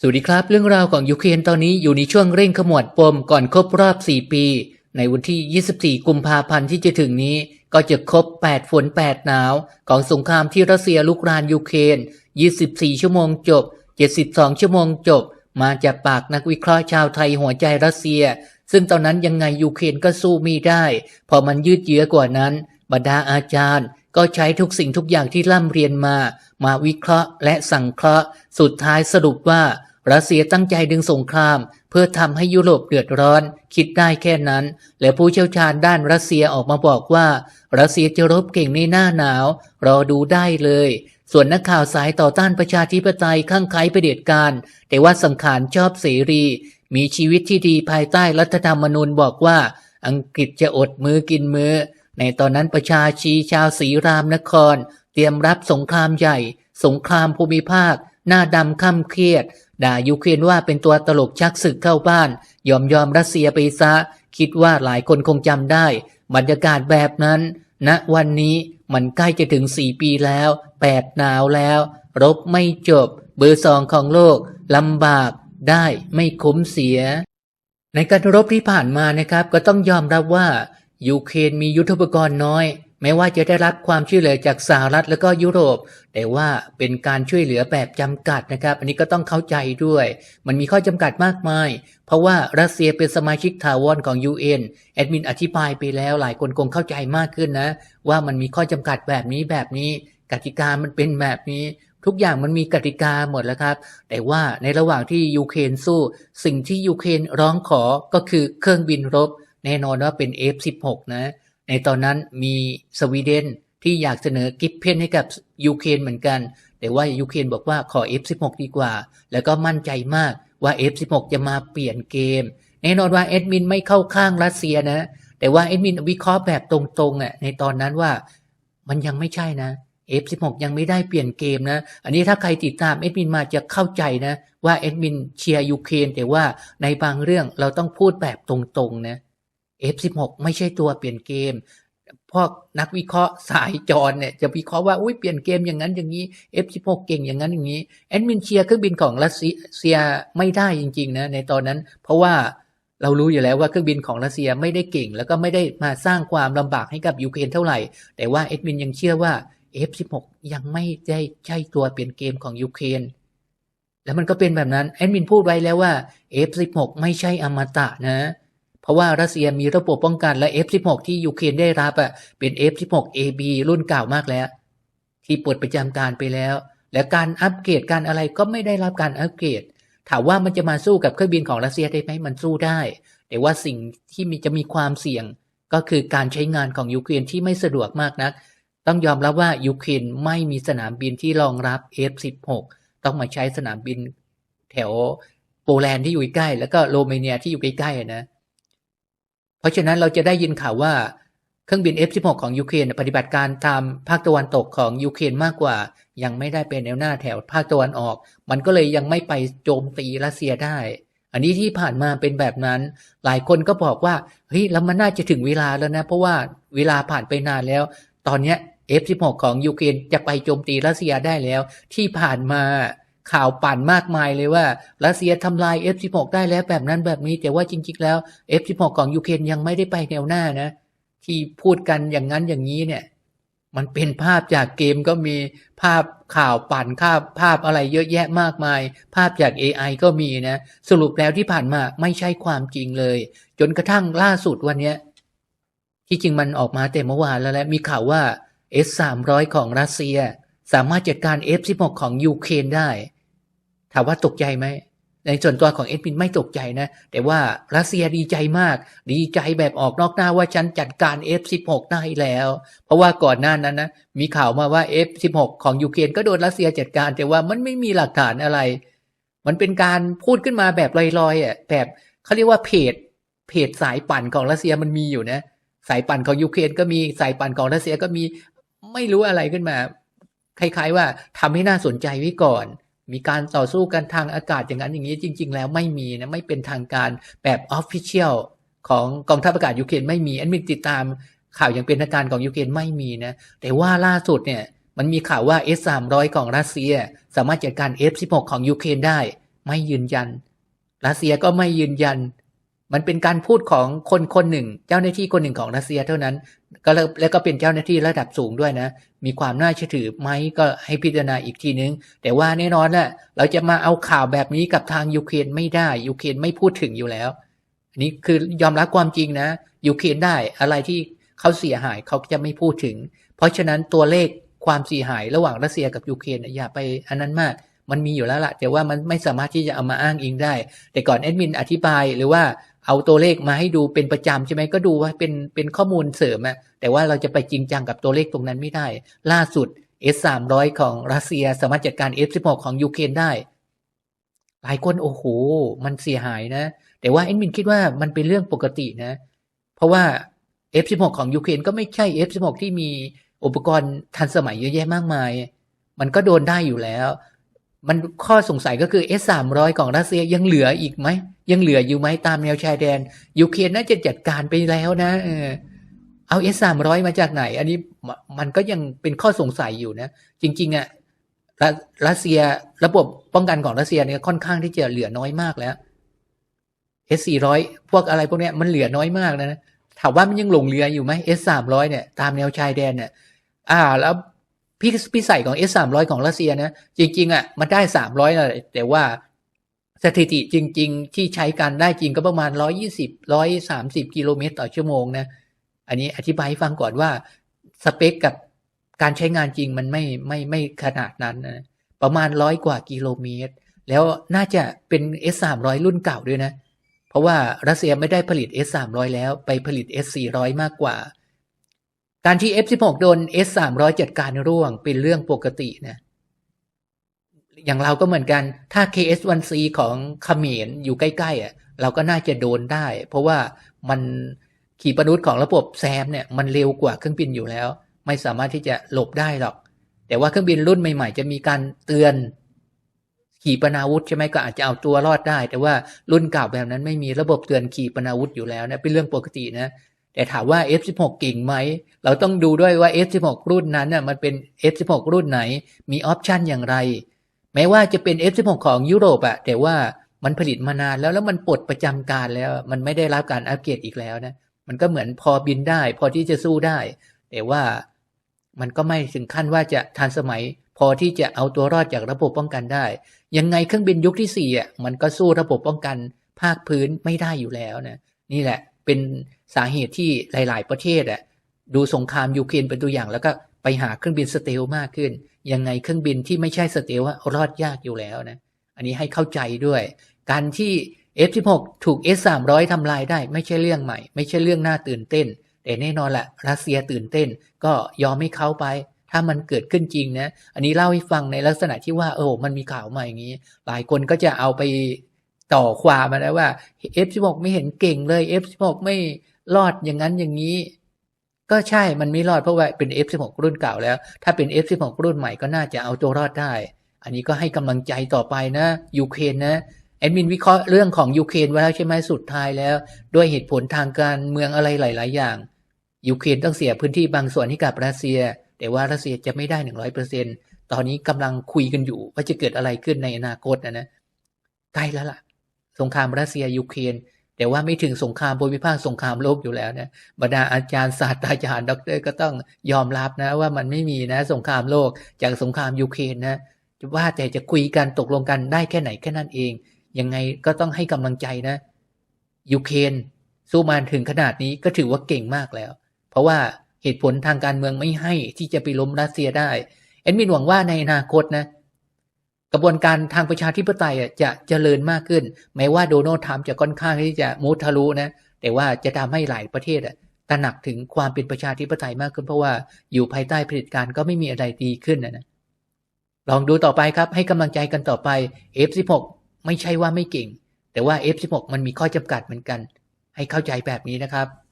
สวัสดีครับ เรื่องราวของยูเครนตอนนี้อยู่ในช่วงเร่งขมวดปมก่อนครบรอบ 4 ปี ในวันที่ 24 กุมภาพันธ์ที่จะถึงนี้ ก็จะครบ 8 ฝน 8 หนาว ของสงครามที่รัสเซียลุกรานยูเครน 24 ชั่วโมงจบ 72 ชั่วโมงจบ มาจากปากนักวิเคราะห์ชาวไทยหัวใจรัสเซีย ซึ่งตอนนั้นยังไงยูเครนก็สู้ไม่ได้ พอมันยืดเยื้อกว่านั้น บรรดาอาจารย์ก็ใช้ทุกสิ่งทุกอย่างที่ร่ำเรียนมา มาวิเคราะห์และสังเคราะห์ สุดท้ายสรุปว่า รัสเซียตั้งใจดึงสงคราม เพื่อทำให้ยุโรปเดือดร้อน คิดได้แค่นั้น และผู้เชี่ยวชาญด้านรัสเซียออกมาบอกว่า รัสเซียจะรบเก่งในหน้าหนาว รอดูได้เลย ส่วนนักข่าวสายต่อต้านประชาธิปไตยข้างไคล้ประเผด็จการ แต่ว่าสังขารชอบเสรี มีชีวิตที่ดีภายใต้รัฐธรรมนูญบอกว่า อังกฤษจะอดมือกินมือ ในตอนนั้นประชาชีชาวศรีรามนคร เตรียมรับสงครามใหญ่ สงครามภูมิภาค หน้าดำค่ำเครียด ด่ายูเครนว่าเป็นตัวตลกชักศึกเข้าบ้าน ยอมยอมรัสเซียไปซะ คิดว่าหลายคนคงจำได้ บรรยากาศแบบนั้นณวันนี้มันใกล้จะถึงสี่ปีแล้วแปดหนาวแล้ว รบไม่จบ เบอร์สองของโลกลำบากได้ไม่คุ้มเสีย ในการรบที่ผ่านมานะครับ ก็ต้องยอมรับว่ายูเครนมียุทธปกรณ์น้อย แม้ว่าจะได้รับความช่วยเหลือจากสหรัฐและก็ยุโรป แต่ว่าเป็นการช่วยเหลือแบบจำกัดนะครับ อันนี้ก็ต้องเข้าใจด้วย มันมีข้อจำกัดมากมาย เพราะว่ารัสเซียเป็นสมาชิกถาวรของ UN แอดมินอธิบายไปแล้วหลายคนคงเข้าใจมากขึ้นนะ ว่ามันมีข้อจำกัดแบบนี้แบบนี้ กติกามันเป็นแบบนี้ทุกอย่างมันมีกติกาหมดแล้วครับ แต่ว่าในระหว่างที่ยูเครนสู้ สิ่งที่ยูเครนร้องขอก็คือเครื่องบินรบ แน่นอนว่าเป็น F16 นะ ในตอนนั้นมีสวีเดนที่อยากเสนอกิฟเพนให้กับยูเครนเหมือนกัน แต่ว่ายูเครนบอกว่าขอ F16 ดีกว่า แล้วก็มั่นใจมากว่า F16 จะมาเปลี่ยนเกม แน่นอนว่าแอดมินไม่เข้าข้างรัสเซียนะ แต่ว่าแอดมินวิเคราะห์แบบตรงๆอะในตอนนั้นว่ามันยังไม่ใช่นะ F16 ยังไม่ได้เปลี่ยนเกมนะ อันนี้ถ้าใครติดตามเอ็ดมินมาจะเข้าใจนะ ว่าเอ็ดมินเชียร์ยูเครนแต่ว่าในบางเรื่องเราต้องพูดแบบตรงๆนะ F16 ไม่ใช่ตัวเปลี่ยนเกมพวกนักวิเคราะห์สายจรเนี่ยจะวิเคราะห์ว่าอุ้ยเปลี่ยนเกมอย่างนั้นอย่างนี้ F16 เก่งอย่างนั้นอย่างนี้แอดมินเชียร์เครื่องบินของรัสเซียไม่ได้จริงๆนะในตอนนั้น เพราะว่าเรารู้อยู่แล้วว่าเครื่องบินของรัสเซียไม่ได้เก่ง แล้วก็ไม่ได้มาสร้างความลำบากให้กับยูเครนเท่าไหร่ แต่ว่าเอ็ดมินยังเชื่อว่า F16 ยังไม่ได้ใช่ตัวเปลี่ยนเกมของยูเครนแล้วมันก็เป็นแบบนั้นแอดมินพูดไว้แล้วว่า F16 ไม่ใช่อมตะนะ ราะว่ารัสเซียมีระบบป้องกันและ F16 ที่ยูเครนได้รับอะเป็น F16 AB รุ่นเก่ามากแล้ว ที่ปลดประจำการไปแล้ว และการอัปเกรดการอะไรก็ไม่ได้รับการอัปเกรด ถามว่ามันจะมาสู้กับเครื่องบินของรัสเซียได้ไหมมันสู้ได้ แต่ว่าสิ่งที่มีจะมีความเสี่ยง ก็คือการใช้งานของยูเครนที่ไม่สะดวกมากนัก ต้องยอมรับว่ายูเครนไม่มีสนามบินที่รองรับ F16 ต้องมาใช้สนามบิน แถวโปแลนด์ที่อยู่ใกล้แล้วก็โรมาเนียที่อยู่ใกล้ๆนะ เพราะฉะนั้นเราจะได้ยินข่าวว่าเครื่องบิน F16 ของยูเครนปฏิบัติการตามภาคตะวันตกของยูเครนมากกว่า ยังไม่ได้เป็นแนวหน้าแถวภาคตะวันออก มันก็เลยยังไม่ไปโจมตีรัสเซียได้ อันนี้ที่ผ่านมาเป็นแบบนั้น หลายคนก็บอกว่าเฮ้ยแล้วมันน่าจะถึงเวลาแล้วนะ เพราะว่าเวลาผ่านไปนานแล้ว ตอนเนี้ย F16 ของยูเครนจะไปโจมตีรัสเซียได้แล้ว ที่ผ่านมา ข่าวปั่นมากมายเลยว่ารัสเซียทำลาย F16 ได้แล้วแบบนั้นแบบนี้ แต่ว่าจริง ๆ แล้ว F16 ของยูเครนยังไม่ได้ไปแนวหน้านะ ที่พูดกันอย่างนั้นอย่างนี้เนี่ย มันเป็นภาพจากเกมก็มีภาพข่าวปั่นภาพภาพอะไรเยอะแยะมากมาย ภาพจาก AI ก็มีนะ สรุปแล้วที่ผ่านมาไม่ใช่ความจริงเลย จนกระทั่งล่าสุดวันนี้ที่จริงมันออกมาแต่เมื่อวานแล้วแหละมีข่าวว่า S300 ของรัสเซีย สามารถจัดการ F16 ของยูเครนได้ ถามว่าตกใจไหมในส่วนตัวของเอ็ดมินไม่ตกใจนะ แต่ว่ารัสเซียดีใจมาก ดีใจแบบออกนอกหน้าว่าฉันจัดการ F16 ได้แล้ว เพราะว่าก่อนหน้านั้นนะ มีข่าวมาว่า F16 ของยูเครนก็โดนรัสเซียจัดการ แต่ว่ามันไม่มีหลักฐานอะไร มันเป็นการพูดขึ้นมาแบบลอยๆอะแบบเขาเรียกว่าเพจเพจสายปั่นของรัสเซียมันมีอยู่นะ สายปั่นของยูเครนก็มีสายปั่นของรัสเซียก็มีไม่รู้อะไรขึ้นมาคล้ายๆว่าทำให้น่าสนใจไว้ก่อน มีการต่อสู้กันทางอากาศอย่างนั้นอย่างนี้จริง ๆ แล้วไม่มีนะไม่เป็นทางการแบบออฟฟิเชียลของกองทัพอากาศยูเครนไม่มีอันมินติดตามข่าวอย่างเป็นทางการของยูเครนไม่มีนะ แต่ว่าล่าสุดเนี่ยมันมีข่าวว่า S300 ของรัสเซีย สามารถจัดการ F16 ของยูเครนได้ ไม่ยืนยัน รัสเซียก็ไม่ยืนยัน มันเป็นการพูดของคนคนหนึ่ง เจ้าหน้าที่คนหนึ่งของรัสเซียเท่านั้น ก็แล้วแล้วก็เป็นเจ้าหน้าที่ระดับสูงด้วยนะ มีความน่าเชื่อถือไหมก็ให้พิจารณาอีกทีนึง แต่ว่าแน่นอนแหละเราจะมาเอาข่าวแบบนี้กับทางยูเครนไม่ได้ยูเครนไม่พูดถึงอยู่แล้ว อันนี้คือยอมรับความจริงนะยูเครนได้อะไรที่เขาเสียหายเขาจะไม่พูดถึง เพราะฉะนั้นตัวเลขความเสียหายระหว่างรัสเซียกับยูเครนอย่าไปอันนั้นมากมันมีอยู่แล้วล่ะแต่ว่ามันไม่สามารถที่จะเอามาอ้างอิงได้ แต่ก่อนแอดมินอธิบายหรือว่า เอาตัวเลขมาให้ดูเป็นประจำใช่ไหมก็ดูว่าเป็นเป็นข้อมูลเสริมอะแต่ว่าเราจะไปจริงจังกับตัวเลขตรงนั้นไม่ได้ ล่าสุด S 3 0 0 ของรัสเซียสามารถจัดการ F 1 6 ของยูเครนได้ หลายคนโอ้โห มันเสียหายนะ แต่ว่าแอดมินคิดว่ามันเป็นเรื่องปกตินะ เพราะว่า F16 ของยูเครนก็ไม่ใช่ F16 ที่มีอุปกรณ์ทันสมัยเยอะแยะมากมาย มันก็โดนได้อยู่แล้ว มันข้อสงสัยก็คือ S300 ของรัสเซียยังเหลืออีกไหม ยังเหลืออยู่ไหมตามแนวชายแดน ยูเครนน่าจะจัดการไปแล้วนะเออเอา S300 มาจากไหน อันนี้มันก็ยังเป็นข้อสงสัยอยู่นะ จริง ๆอะรัสรัสเซียระบบป้องกันของรัสเซียเนี่ยค่อนข้างที่จะเหลือน้อยมากแล้ว S400 พวกอะไรพวกเนี้ยมันเหลือน้อยมากนะถามว่ามันยังหลงเหลืออยู่ไหม S300 เนี่ยตามแนวชายแดนเนี่ยอ่า แล้วพี่พี่ใส่ของ S300 ของรัสเซียนะจริง ๆอะมันได้300นะแต่ว่า สถิติจริง ๆ ที่ใช้การได้จริงก็ประมาณ 120 130 กิโลเมตรต่อชั่วโมงนะ อันนี้อธิบายให้ฟังก่อนว่าสเปคกับการใช้งานจริงมันไม่ไม่ไม่ขนาดนั้นนะประมาณร้อยกว่ากิโลเมตร แล้วน่าจะเป็น S300 รุ่นเก่าด้วยนะ เพราะว่ารัสเซียไม่ได้ผลิต S300 แล้วไปผลิต S400 มากกว่า การที่ F16 โดน S300 จัดการร่วงเป็นเรื่องปกตินะ อย่างเราก็เหมือนกัน ถ้า KS1C ของเขมรอยู่ใกล้ๆอะเราก็น่าจะโดนได้ เพราะว่ามันขีปนาวุธของระบบแซมเนี่ยมันเร็วกว่าเครื่องบินอยู่แล้ว ไม่สามารถที่จะหลบได้หรอก แต่ว่าเครื่องบินรุ่นใหม่ๆ จะมีการเตือน ขีปนาวุธใช่ไหมก็อาจจะเอาตัวรอดได้ แต่ว่ารุ่นเก่าแบบนั้นไม่มีระบบเตือนขีปนาวุธอยู่แล้วนะเป็นเรื่องปกตินะแต่ถามว่า F16 เก่งไหม เราต้องดูด้วยว่า F16 รุ่นนั้นน่ะมันเป็น F16 รุ่นไหน มีออปชันอย่างไร แม้ว่าจะเป็น F16 ของยุโรปอะแต่ว่ามันผลิตมานานแล้วแล้วมันปลดประจำการแล้ว มันไม่ได้รับการอัปเกรดอีกแล้วนะมันก็เหมือนพอบินได้ พอที่จะสู้ได้ แต่ว่ามันก็ไม่ถึงขั้นว่าจะทันสมัย พอที่จะเอาตัวรอดจากระบบป้องกันได้ ยังไงเครื่องบินยุคที่สี่อะมันก็สู้ระบบป้องกันภาคพื้นไม่ได้อยู่แล้วนะนี่แหละเป็นสาเหตุที่หลาย ๆ ประเทศอะดูสงครามยูเครนเป็นตัวอย่างแล้วก็ หาเครื่องบินสเตลมากขึ้น ยังไงเครื่องบินที่ไม่ใช่สเตลรอดยากอยู่แล้วนะ อันนี้ให้เข้าใจด้วย การที่ F16 ถูก S300 ทำลายได้ไม่ใช่เรื่องใหม่ ไม่ใช่เรื่องน่าตื่นเต้น แต่แน่นอนแหละรัสเซียตื่นเต้น ก็ยอมให้เขาไป ถ้ามันเกิดขึ้นจริงนะ อันนี้เล่าให้ฟังในลักษณะที่ว่าเออมันมีข่าวมาอย่างนี้ หลายคนก็จะเอาไปต่อความมาแล้วว่า F16 ไม่เห็นเก่งเลย F16 ไม่รอดอย่างนั้นอย่างนี้ ก็ใช่มันไม่รอดเพราะว่าเป็น F16 รุ่นเก่าแล้ว ถ้าเป็น F16 รุ่นใหม่ก็น่าจะเอาตัวรอดได้ อันนี้ก็ให้กำลังใจต่อไปนะยูเครนนะแอดมินวิเคราะห์เรื่องของยูเครนไว้แล้วใช่ไหมสุดท้ายแล้ว ด้วยเหตุผลทางการเมืองอะไรหลาย ๆ อย่างยูเครนต้องเสียพื้นที่บางส่วนให้กับรัสเซีย แต่ว่ารัสเซียจะไม่ได้หนึ่งร้อยเปอร์เซ็นตอนนี้กำลังคุยกันอยู่ ว่าจะเกิดอะไรขึ้นในอนาคตนะนะใกล้แล้วล่ะ สงครามรัสเซียยูเครน แต่ว่าไม่ถึงสงครามภูมิภาคสงครามโลกอยู่แล้วนะบรรดาอาจารย์ศาสตราจารย์ด็อกเตอร์ก็ต้องยอมรับนะ ว่ามันไม่มีนะสงครามโลกจากสงครามยูเครนนะว่าแต่จะคุยกันตกลงกันได้แค่ไหนแค่นั้นเอง ยังไงก็ต้องให้กำลังใจนะยูเครนสู้มาถึงขนาดนี้ก็ถือว่าเก่งมากแล้ว เพราะว่าเหตุผลทางการเมืองไม่ให้ที่จะไปล้มรัสเซียได้แอนมินหวังว่าในอนาคตนะ กระบวนการทางประชาธิปไตยจะเจริญมากขึ้น แม้ว่าโดนัลด์ทรัมป์จะค่อนข้างที่จะมุทะลุนะแต่ว่าจะทำให้หลายประเทศตระหนักถึงความเป็นประชาธิปไตยมากขึ้น เพราะว่าอยู่ภายใต้เผด็จการก็ไม่มีอะไรดีขึ้นนะนะลองดูต่อไปครับ ให้กำลังใจกันต่อไป F16 ไม่ใช่ว่าไม่เก่ง แต่ว่า F16 มันมีข้อจำกัดเหมือนกัน ให้เข้าใจแบบนี้นะครับ